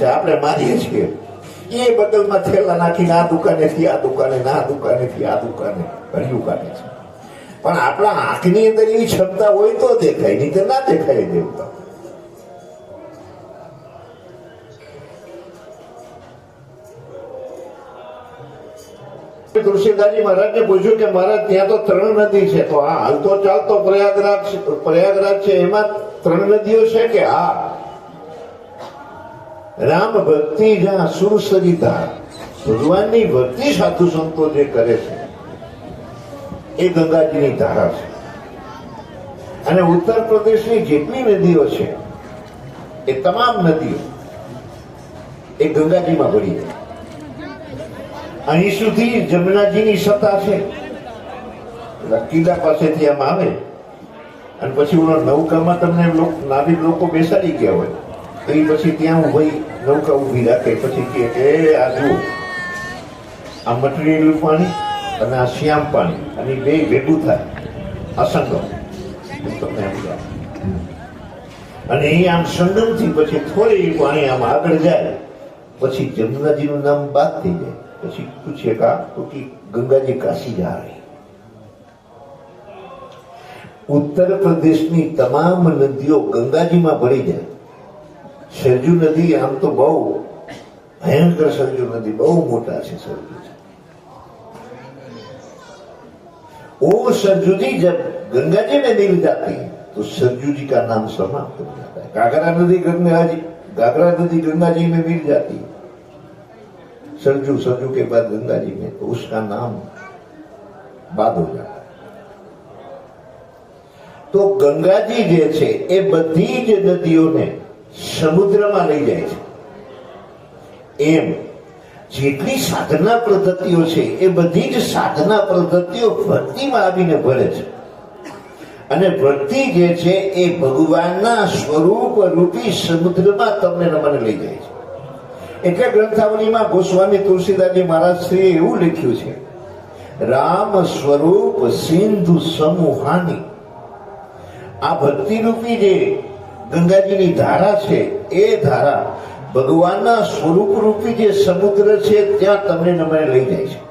છે, આપણે મારીએ છીએ. એ બદલમાં થેલા નાખીને આ દુકાનેથી આ દુકાને ના દુકાનેથી આ દુકાને, ભર્યું કાઢે છે. પણ આપણા આંખની અંદર એવી ક્ષમતા હોય તો દેખાય, નહીં તો ના દેખાય દેવતા. તુલસીદાસજી મહારાજને પૂછ્યું કે મહારાજ, ત્યાં તો ત્રણ નદી છે, તો આ હાલતો ચાલતો પ્રયાગરાજ પ્રયાગરાજ છે, એમાં ત્રણ નદીઓ છે કે હા રામ ભક્તિ જ્યાં સુરસરિતા ભગવાનની ભક્તિ સાધુ સંતો જે કરે છે, એ ગંગાજીની ધારા છે. અને ઉત્તર પ્રદેશની જેટલી નદીઓ છે, એ તમામ નદીઓ એ ગંગાજીમાં ભળી જાય અહીં સુધી જમનાજીની સત્તા છે. કિલ્લા પાસેથી આમ આવે, અને પછી ઓલો નૌકામાં તમને નાવિક લોકો બેસાડી ગયા હોય. તો પછી ત્યાં ભાઈ નૌકા ઊભી રાખે, પછી કહે કે આ જુઓ, આ મટીરિયલ પાણી અને આ શ્યામ પાણી, અને બે ભેગું થાય અસંગમ તમને એમ. અને એ આમ સંગમથી પછી થોડી પાણી આમ આગળ જાય, પછી જમુનાજીનું નામ બાદ થઈ જાય, પછી પૂછે કા તો ગંગાજી કાશી જા રહી. ઉત્તર પ્રદેશની તમામ નદીઓ ગંગાજીમાં ભળી જાય. સરજુ નદી આમ તો બહુ ભયંકર સરજુ નદી બહુ મોટા છે સરજુ वो सरजू जी जब गंगा जी में मिल जाती है तो सरजू जी का नाम समाप्त हो जाता है घाघरा नदी गंगा जी घाघरा नदी गंगा जी में मिल जाती है सरजू सरजू के बाद गंगा जी में तो उसका नाम बाद हो जाता है તો ગંગાજી જે છે એ બધી જ નદીઓને સમુદ્રમાં લઈ જાય છે. એમ જેટલી સાધના પદ્ધતિઓ છે, એ બધી જ સાધના પદ્ધતિઓ ભક્તિમાં આવીને ભળે છે. અને ભક્તિ જે છે, એ ભગવાનના સ્વરૂપ રૂપી સમુદ્રમાં તમને ને લઈ જાય છે. એટલે ગ્રંથાવલીમાં ગોસ્વામી તુલસીદાસજી મહારાજ શ્રીએ એવું લખ્યું છે, રામ સ્વરૂપ સિંધુ સમૂહાની. આ ભક્તિ રૂપી જે ગંગાજીની ધારા છે, એ ધારા ભગવાનના સ્વરૂપ રૂપી જે સમુદ્ર છે, ત્યાં તમને મને લઈ જાય છે.